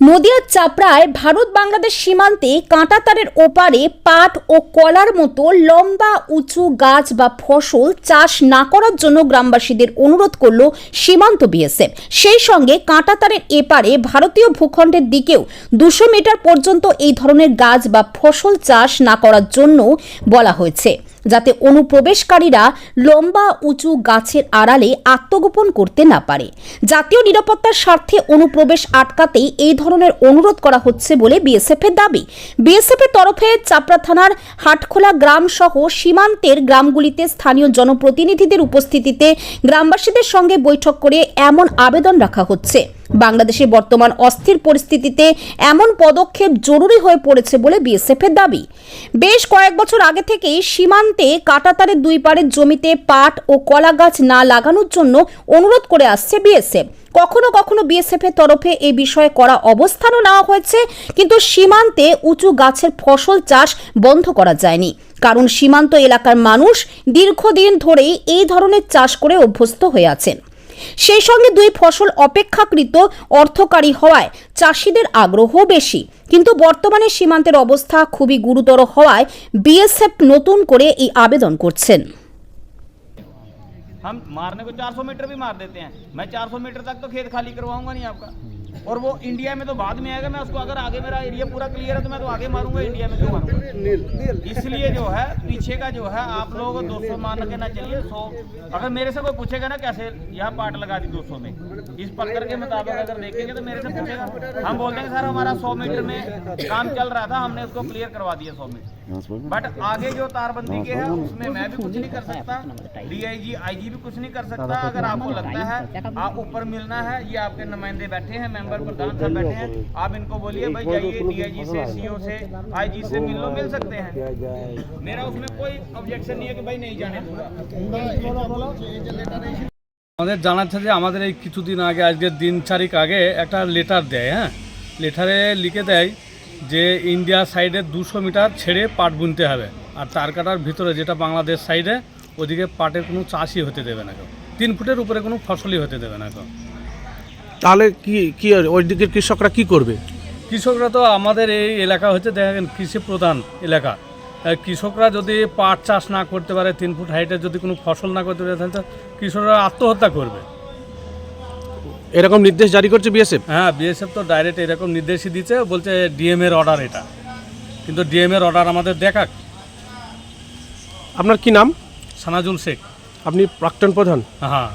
নদিয়ার চাপড়ায় ভারত বাংলাদেশ সীমান্তে কাঁটাতারের ওপারে পাট ও কলার মতো লম্বা, উঁচু গাছ বা ফসল চাষ না করার জন্য গ্রামবাসীদের অনুরোধ করল সীমান্ত বিএসএফ। সেই সঙ্গে কাঁটাতারের এপারে ভারতীয় ভূখণ্ডের দিকেও দুশো মিটার পর্যন্ত এই ধরনের গাছ বা ফসল চাষ না করার জন্য বলা হয়েছে। যাতে অনুপ্রবেশকারীরা লম্বা, উঁচু গাছের আড়ালে আত্মগোপন করতে না পারে। জাতীয় নিরাপত্তার স্বার্থে অনুপ্রবেশ আটকাতেই এই ধরনের অনুরোধ করা হচ্ছে বলে বিএসএফ এর দাবি। বিএসএফ এর তরফে চাপড়া থানার হাটখোলা গ্রাম সহ সীমান্তের গ্রামগুলিতে স্থানীয় জনপ্রতিনিধিদের উপস্থিতিতে গ্রামবাসীদের সঙ্গে বৈঠক করে এমন আবেদন রাখা হচ্ছে। বাংলাদেশে বর্তমান অস্থির পরিস্থিতিতে এমন পদক্ষেপ জরুরি হয়ে পড়েছে বলে বিএসএফ এর দাবি। বেশ কয়েক বছর আগে থেকেই সীমান্তে কাটাতারের দুই পাড়ের জমিতে পাট ও কলা গাছ না লাগানোর জন্য অনুরোধ করে আসছে বিএসএফ। কখনো কখনো বিএসএফ এর তরফে এই বিষয়ে করা অবস্থানও নেওয়া হয়েছে, কিন্তু সীমান্তে উঁচু গাছের ফসল চাষ বন্ধ করা যায়নি। কারণ সীমান্ত এলাকার মানুষ দীর্ঘদিন ধরেই এই ধরনের চাষ করে অভ্যস্ত হয়ে আছেন। সেই সঙ্গে দুই ফসল অপেক্ষাকৃত অর্থকারী হওয়ায় চাষিদের আগ্রহ বেশি কিন্তু বর্তমানে সীমান্তের অবস্থা খুবই গুরুতর হওয়ায় বিএসএফ নতুন করে এই আবেদন করছেন हम मारने को 400 मीटर भी मार देते हैं मैं 400 मीटर तक तो खेत खाली करवाऊंगा नहीं आपका और वो इंडिया में तो बाद में आएगा, मैं उसको अगर आगे मेरा एरिया पूरा क्लियर है तो मैं तो आगे मारूँगा इंडिया में क्यों मारूँगा? इसलिए जो है, पीछे का जो है, आप लोग 200 मान के ना चलिए 100 अगर मेरे से कोई पूछेगा ना कैसे यहाँ पार्ट लगा दी 200 में, इस पत्थर के मुताबिक अगर देखेंगे तो मेरे से पूछेगा। हम बोलते हैं, सर, हमारा सौ मीटर में काम चल रहा था, हमने उसको क्लियर करवा दिया सौ मीटर बट आगे जो तारबंदी के है, उसमें मैं भी कुछ नहीं कर सकता। डीआईजी आईजी भी कुछ नहीं कर सकता। अगर आपको लगता है, आप ऊपर मिलना है, ये आपके नुमाइंदे बैठे हैं मेंबर प्रधान सब बैठे हैं आप इनको बोलिए भाई जाइए डीआईजी से सीओ से आईजी से मिल लो मिल सकते हैं मेरा उसमें कोई ऑब्जेक्शन नहीं है कि भाई नहीं जाने दूंगा আমাদের জানাচ্ছে যে আমাদের এই কিছুদিন আগে আজকের দিন চারিক আগে একটা লেটার দেয় হ্যাঁ লেটারে লিখে দেয় যে ইন্ডিয়া সাইডে দুশো মিটার ছেড়ে পাট বুনতে হবে আর তার কাটার ভিতরে যেটা বাংলাদেশ সাইডে ওদিকে পাটের কোনো চাষই হতে দেবে না কেউ তিন ফুটের উপরে কোনো ফসলই হতে দেবে না কেউ তাহলে কি কি ওই দিকের কৃষকরা কি করবে? কৃষকরা তো আমাদের এই এলাকা হচ্ছে দেখেন কৃষি প্রধান এলাকা। কৃষকরা যদি পাট চাষ না করতে পারে তিন ফুট হাইটে যদি কোনো ফসল না করতে পারে তাহলে কৃষকরা আত্মহত্যা করবে। এরকম নির্দেশ জারি করছে বিএসএফ? হ্যাঁ বিএসএফ তো ডাইরেক্ট এরকম নির্দেশই দিচ্ছে বলছে ডিএম এর অর্ডার এটা। কিন্তু ডিএম এর অর্ডার আমাদের দেখাক। আপনার কি নাম? সানাজুল শেখ। আপনি প্রাক্তন প্রধান? হ্যাঁ।